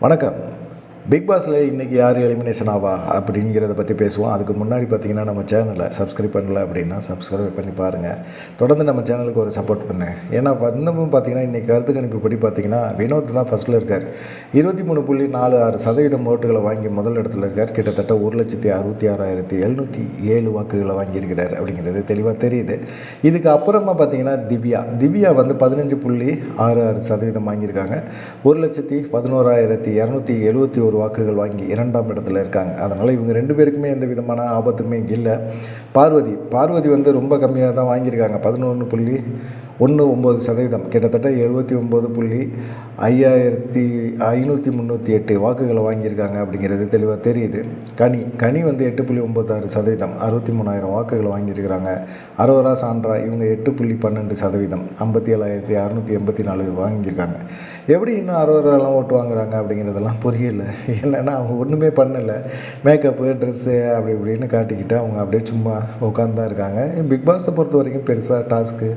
வணக்கம். பிக் பாஸில் இன்றைக்கி யார் எலிமினேஷன் ஆவா அப்படிங்கிறத பற்றி பேசுவோம். அதுக்கு முன்னாடி பார்த்தீங்கன்னா நம்ம சேனலை சப்ஸ்கிரைப் பண்ணல அப்படின்னா சப்ஸ்கிரைப் பண்ணி பாருங்கள் தொடர்ந்து நம்ம சேனலுக்கு ஒரு சப்போர்ட் பண்ணு. ஏன்னா இன்னமும் பார்த்தீங்கன்னா இன்றைக்கி கருத்து கணிப்பு படி பார்த்தீங்கன்னா வினோத் தான் ஃபஸ்ட்டில் இருக்கார். இருபத்தி மூணு புள்ளி நாலு ஆறு சதவீதம் ஓட்டுகளை வாங்கி முதல் இடத்துல இருக்கார். கிட்டத்தட்ட ஒரு லட்சத்தி அறுபத்தி ஆறாயிரத்தி எழுநூற்றி ஏழு வாக்குகளை வாங்கியிருக்கிறார் அப்படிங்கிறது தெளிவாக தெரியுது. இதுக்கு அப்புறமா பார்த்தீங்கன்னா திவ்யா. திவ்யா வந்து பதினஞ்சு புள்ளி ஆறு ஆறு சதவீதம் வாங்கியிருக்காங்க. ஒரு லட்சத்தி பதினோராயிரத்தி இரநூத்தி எழுபத்தி ஒரு வாக்குகள் வாங்கி இரண்டாம் இடத்துல இருக்காங்க. அதனால் இவங்க ரெண்டு பேருக்குமே எந்த விதமான ஆபத்துமே இல்லை. பார்வதி பார்வதி வந்து ரொம்ப கம்மியாக தான் வாங்கியிருக்காங்க. பதினொன்று புள்ளி ஒன்று ஒம்பது சதவீதம். கிட்டத்தட்ட எழுபத்தி ஒம்பது புள்ளி ஐயாயிரத்தி ஐநூற்றி முந்நூற்றி எட்டு வாக்குகளை வாங்கியிருக்காங்க அப்படிங்கிறது தெளிவாக தெரியுது. கனி கனி வந்து எட்டு புள்ளி ஒம்பத்தாறு சதவீதம். அறுபத்தி மூணாயிரம் வாக்குகளை வாங்கியிருக்கிறாங்க. அரோரா சான்றா இவங்க எட்டு புள்ளி பன்னெண்டு சதவீதம். ஐம்பத்தி ஏழாயிரத்தி அறநூற்றி எண்பத்தி நாலு வாங்கியிருக்காங்க. எப்படி இன்னும் அரோராலாம் ஓட்டு வாங்குறாங்க அப்படிங்கிறதெல்லாம் புரியல. என்னென்னா அவங்க ஒன்றுமே பண்ணலை. மேக்கப்பு ட்ரெஸ்ஸு அப்படி இப்படின்னு காட்டிக்கிட்டு அவங்க அப்படியே சும்மா உட்காந்து தான் இருக்காங்க. பிக் பாஸை பொறுத்த வரைக்கும் பெருசாக டாஸ்க்கு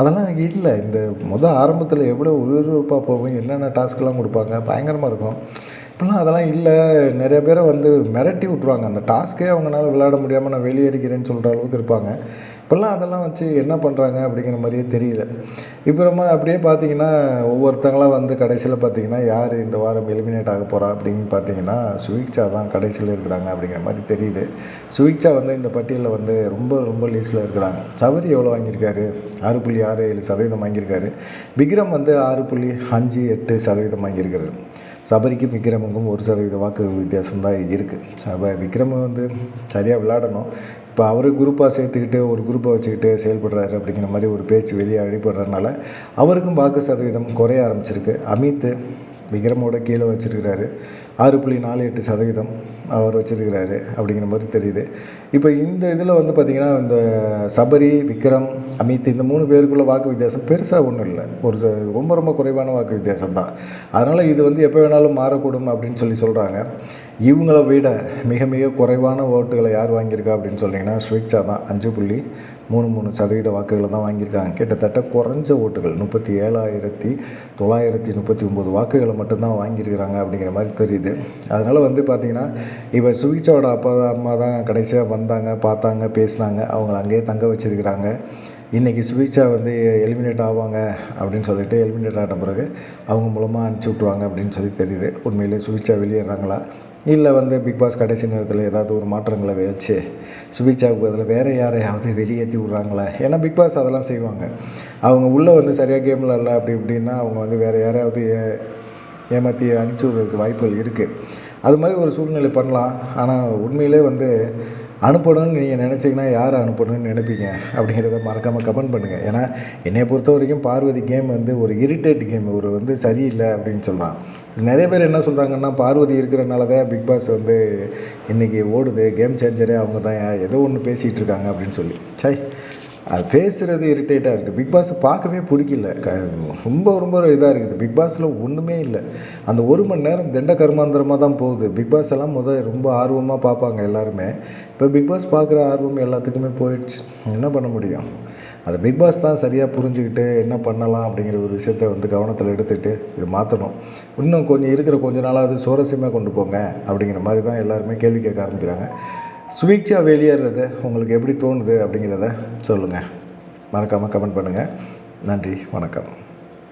அதெல்லாம் இல்லை. இந்த முதல் ஆரம்பத்தில் எவ்வளோ விறுவிறுப்பாக போகும் என்னென்ன டாஸ்க்கெலாம் கொடுப்பாங்க பயங்கரமாக இருக்கும். இப்போலாம் அதெல்லாம் இல்லை. நிறைய பேரை வந்து மிரட்டி விட்ருவாங்க அந்த டாஸ்க்கே அவங்களால விளையாட முடியாமல் நான் வெளியேறிக்கிறேன்னு சொல்கிற அளவுக்கு இருப்பாங்க. இப்போல்லாம் அதெல்லாம் வச்சு என்ன பண்ணுறாங்க அப்படிங்கிற மாதிரியே தெரியல. அப்புறமா அப்படியே பார்த்தீங்கன்னா ஒவ்வொருத்தங்களாம் வந்து கடைசியில் பார்த்தீங்கன்னா யார் இந்த வாரம் எலிமினேட் ஆக போகிறா அப்படின்னு பார்த்தீங்கன்னா சுவிக்ஷா தான் கடைசியில் இருக்கிறாங்க அப்படிங்கிற மாதிரி தெரியுது. சுவிக்ஷா வந்து இந்த பட்டியலில் வந்து ரொம்ப ரொம்ப லீஸ்டில் இருக்கிறாங்க. சபரி எவ்வளோ வாங்கியிருக்காரு? ஆறு புள்ளி ஆறு ஏழு சதவீதம் வாங்கியிருக்காரு. விக்ரம் வந்து ஆறு புள்ளி அஞ்சு எட்டு சதவீதம் வாங்கியிருக்காரு. சபரிக்கும் விக்ரமுக்கும் ஒரு சதவீத வாக்கு வித்தியாசம்தான் இருக்குது சப விக்ரம் வந்து சரியாக விளையாடணும். இப்போ அவர் குரூப்பாக சேர்த்துக்கிட்டு ஒரு குரூப்பாக வச்சுக்கிட்டு செயல்படுறாரு அப்படிங்கிற மாதிரி ஒரு பேச்சு வெளியே அடிபடுறதுனால அவருக்கும் வாக்கு சதவீதம் குறைய ஆரம்பிச்சிருக்கு. அமித் விக்ரமோட கீழே வச்சிருக்கிறாரு. ஆறு புள்ளி நாலு எட்டு சதவீதம் அவர் வச்சிருக்கிறாரு அப்படிங்கிற மாதிரி தெரியுது. இப்போ இந்த இதில் வந்து பார்த்திங்கன்னா இந்த சபரி விக்ரம் அமித் இந்த மூணு பேருக்குள்ள வாக்கு வித்தியாசம் பெருசாக ஒன்றும் இல்லை. ஒரு ரொம்ப ரொம்ப குறைவான வாக்கு வித்தியாசம் தான். அதனால் இது வந்து எப்போ வேணாலும் மாறக்கூடும் அப்படின்னு சொல்லி சொல்கிறாங்க இவங்கள விட மிக மிக குறைவான ஓட்டுகளை யார் வாங்கியிருக்கா அப்படின்னு சொன்னீங்கன்னா ஸ்விக்ஷா தான். அஞ்சு புள்ளி மூணு மூணு சதவீத வாக்குகளை தான் வாங்கியிருக்காங்க. கிட்டத்தட்ட குறைஞ்ச ஓட்டுகள் முப்பத்தி ஏழாயிரத்தி தொள்ளாயிரத்தி முப்பத்தி ஒம்பது வாக்குகளை மட்டும்தான் வாங்கியிருக்கிறாங்க அப்படிங்கிற மாதிரி தெரியுது. அதனால் வந்து பார்த்திங்கன்னா இப்போ சுவிக்ஷாவோட அப்பா அம்மா தான் கடைசியாக வந்தாங்க பார்த்தாங்க பேசினாங்க. அவங்கள அங்கேயே தங்க வச்சிருக்கிறாங்க. இன்றைக்கி சுவிக்ஷா வந்து எலிமினேட் ஆவாங்க அப்படின்னு சொல்லிட்டு எலிமினேட் ஆன பிறகு அவங்க மூலமாக அனுப்பிச்சி விட்ருவாங்க அப்படின்னு சொல்லி தெரியுது. உண்மையிலே சுவிக்ஷா வெளியேறாங்களா? இல்லை வந்து பிக் பாஸ் கடைசி நேரத்தில் ஏதாவது ஒரு மாற்றங்களை வச்சு சுபிச்சாவுக்கு பதில் வேறு யாரையாவது வெளியேற்றி விட்றாங்களா? ஏன்னா பிக் பாஸ் அதெல்லாம் செய்வாங்க. அவங்க உள்ளே வந்து சரியாக கேமில் இல்லை அப்படி இப்படின்னா அவங்க வந்து வேறு யாரையாவது ஏமாற்றி அனுப்பிச்சி விட்றதுக்கு வாய்ப்புகள் இருக்குது அது மாதிரி ஒரு சூழ்நிலை பண்ணலாம். ஆனால் உண்மையிலே வந்து அனுப்பணும்னு நீங்கள் நினச்சிங்கன்னா யார் அனுப்பணும்னு நினைப்பீங்க? அப்படிங்கிறத மறக்காமல் கமெண்ட் பண்ணுங்கள் ஏன்னா என்னை பொறுத்த வரைக்கும் பார்வதி கேம் வந்து ஒரு இரிட்டேட் கேம் ஒரு வந்து சரியில்லை அப்படின்னு சொல்கிறான் நிறைய பேர் என்ன சொல்கிறாங்கன்னா பார்வதி இருக்கிறனால தான் பிக் பாஸ் வந்து இன்றைக்கி ஓடுது. கேம் சேஞ்சரே அவங்க தான் ஏதோ ஒன்று பேசிகிட்டு இருக்காங்க அப்படின்னு சொல்லி. சை அது பேசுகிறது இரிட்டேட்டாக இருக்குது பிக் பாஸ் பார்க்கவே பிடிக்கல. க ரொம்ப ரொம்ப இதாக இருக்குது. பிக் பாஸில் ஒன்றுமே இல்லை. அந்த ஒரு மணி நேரம் திண்ட கர்மாந்திரமாக தான் போகுது. பிக் பாஸ் எல்லாம் முதல் ரொம்ப ஆர்வமாக பார்ப்பாங்க எல்லாருமே. இப்போ பிக் பாஸ் பார்க்குற ஆர்வம் எல்லாத்துக்குமே போயிடுச்சு. என்ன பண்ண முடியும்? அது பிக் பாஸ் தான் சரியாக புரிஞ்சுக்கிட்டு என்ன பண்ணலாம் அப்படிங்கிற ஒரு விஷயத்த வந்து கவனத்தில் எடுத்துகிட்டு இது மாற்றணும் இன்னும் கொஞ்சம் இருக்கிற கொஞ்ச நாளாவது சுவாரஸ்யமாக கொண்டு போங்க அப்படிங்கிற மாதிரி தான் எல்லாருமே கேள்வி கேட்க ஆரம்பிக்கிறாங்க. சுவீட்சா வெளியேறது உங்களுக்கு எப்படி தோணுது அப்படிங்கிறத சொல்லுங்கள் மறக்காமல் கமெண்ட் பண்ணுங்கள் நன்றி வணக்கம்.